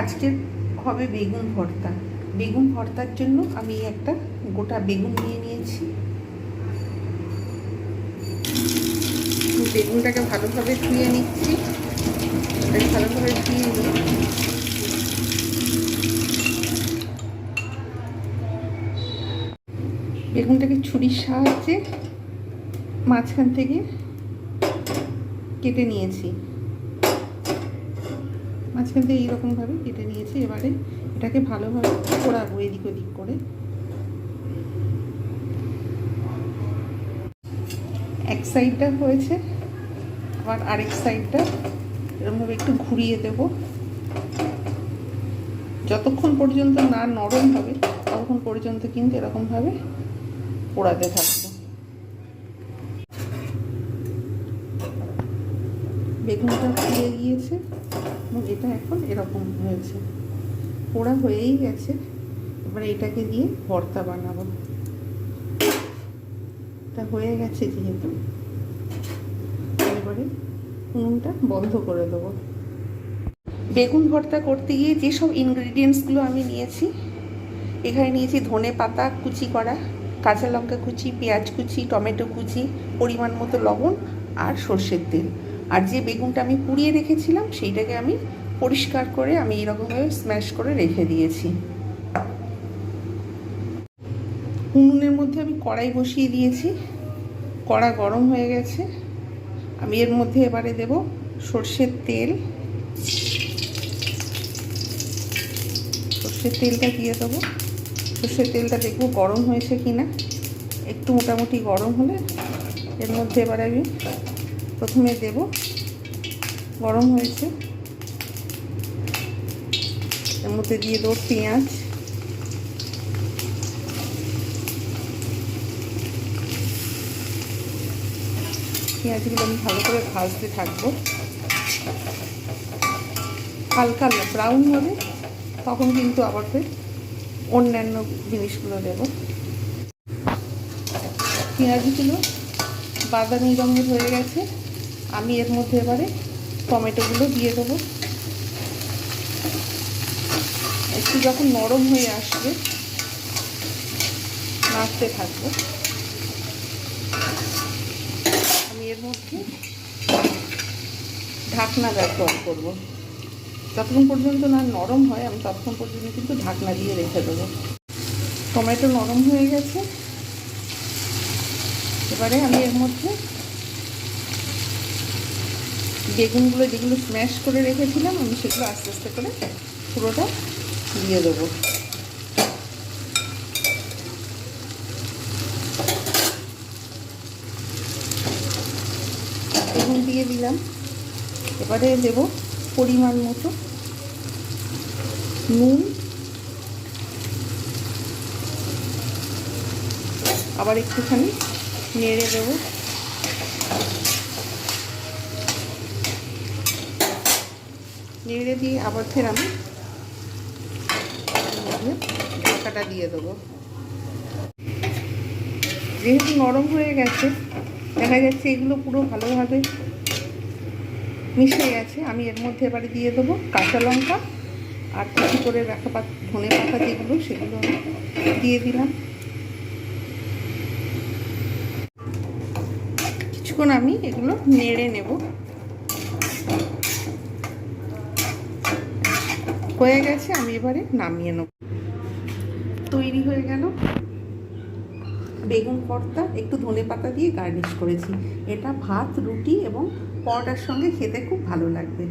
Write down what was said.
আজকের হবে বেগুন ভর্তা। বেগুন ভর্তার জন্য আমি একটা গোটা বেগুন নিয়ে নিয়েছি। বেগুনটাকে ভালোভাবে ধুয়ে নিচ্ছি। ভালোভাবে ধুয়ে নিই। বেগুনটাকে ছুরির সাহায্যে মাঝখান থেকে কেটে নিয়েছি। মাঝখান থেকে এইরকমভাবে কেটে নিয়েছি। এবারে এটাকে ভালোভাবে পোড়াবো এদিক ওদিক করে। এক সাইডটা হয়েছে, আবার আরেক সাইডটা এরকমভাবে একটু ঘুরিয়ে দেব। যতক্ষণ পর্যন্ত না নরম হবে, ততক্ষণ পর্যন্ত কিন্তু এরকমভাবে পোড়াতে থাকব। বেগুনটা পুড়ে গিয়েছে। এবং এটা এখন এরকম হয়েছে। পোড়া হয়েই গেছে। এবার এটাকে দিয়ে ভর্তা বানাবো। এটা হয়ে গেছে যেহেতু। এবারে উনুনটা বন্ধ করে দেবো। বেগুন ভর্তা করতে গিয়ে যেসব ইনগ্রিডিয়েন্টসগুলো আমি নিয়েছি, এখানে নিয়েছি ধনে পাতা কুচি করা, কাঁচা লঙ্কা কুচি, পেঁয়াজ কুচি, টমেটো কুচি, পরিমাণ মতো লবণ আর সর্ষের তেল। আর যে বেগুনটা আমি পুড়িয়ে রেখেছিলাম, সেইটাকে আমি পরিষ্কার করে, আমি এরকমভাবে স্ম্যাশ করে রেখে দিয়েছি। উনুনের মধ্যে আমি কড়াই বসিয়ে দিয়েছি। কড়া গরম হয়ে গেছে। আমি এর মধ্যে এবারে দেব সর্ষের তেল। সর্ষের তেলটা দিয়ে দেবো। সর্ষের তেলটা দেখব গরম হয়েছে কি না একটু মোটামুটি গরম হলে এর মধ্যে এবার আমি প্রথমে দেব। গরম হয়েছে। এর মধ্যে দিয়ে দেবো পেঁয়াজ। পেঁয়াজগুলো আমি ভালো করে ভাজতে থাকব। হালকা ব্রাউন হবে, তখন কিন্তু আবার ফের অন্যান্য জিনিসগুলো দেব। পেঁয়াজগুলো বাদামি রঙের হয়ে গেছে। আমি এর মধ্যে এবারে টমেটোগুলো দিয়ে দেবো। একটু যখন নরম হয়ে আসবে, নাড়তে থাকব। আমি এর মধ্যে ঢাকনা ব্যবহার করব। যতক্ষণ পর্যন্ত না নরম হয়, আমি ততক্ষণ পর্যন্ত কিন্তু ঢাকনা দিয়ে রেখে দেবো। টমেটো নরম হয়ে গেছে। এবারে আমি এর মধ্যে বেগুনগুলো যেগুলো স্ম্যাশ করে রেখেছিলাম, আমি সেগুলো আস্তে আস্তে করে পুরোটা দিয়ে দেবো। বেগুন দিয়ে দিলাম। এবারে দেব পরিমাণ মতো নুন। আবার একটুখানি নেড়ে দেব। নেড়ে দিয়ে আবার ফের আমি ঢাকাটা দিয়ে দেবো। যেহেতু নরম হয়ে গেছে, দেখা যাচ্ছে এগুলো পুরো ভালোভাবে মিশে গেছে। আমি এর মধ্যে এবারে দিয়ে দেবো কাঁচা লঙ্কা আর কিছু করে রাখা পাত ধনে পাতা যেগুলো, সেগুলো দিয়ে দিলাম। কিছুক্ষণ আমি এগুলো নেড়ে নেব। হয়ে গেছে, আমি এবারে নামিয়ে নেব। তৈরি হয়ে গেল। বেগুন ভর্তা একটু ধনে পাতা দিয়ে গার্নিশ করেছি। এটা ভাত, রুটি এবং পরোটার সঙ্গে খেতে খুব ভালো লাগবে।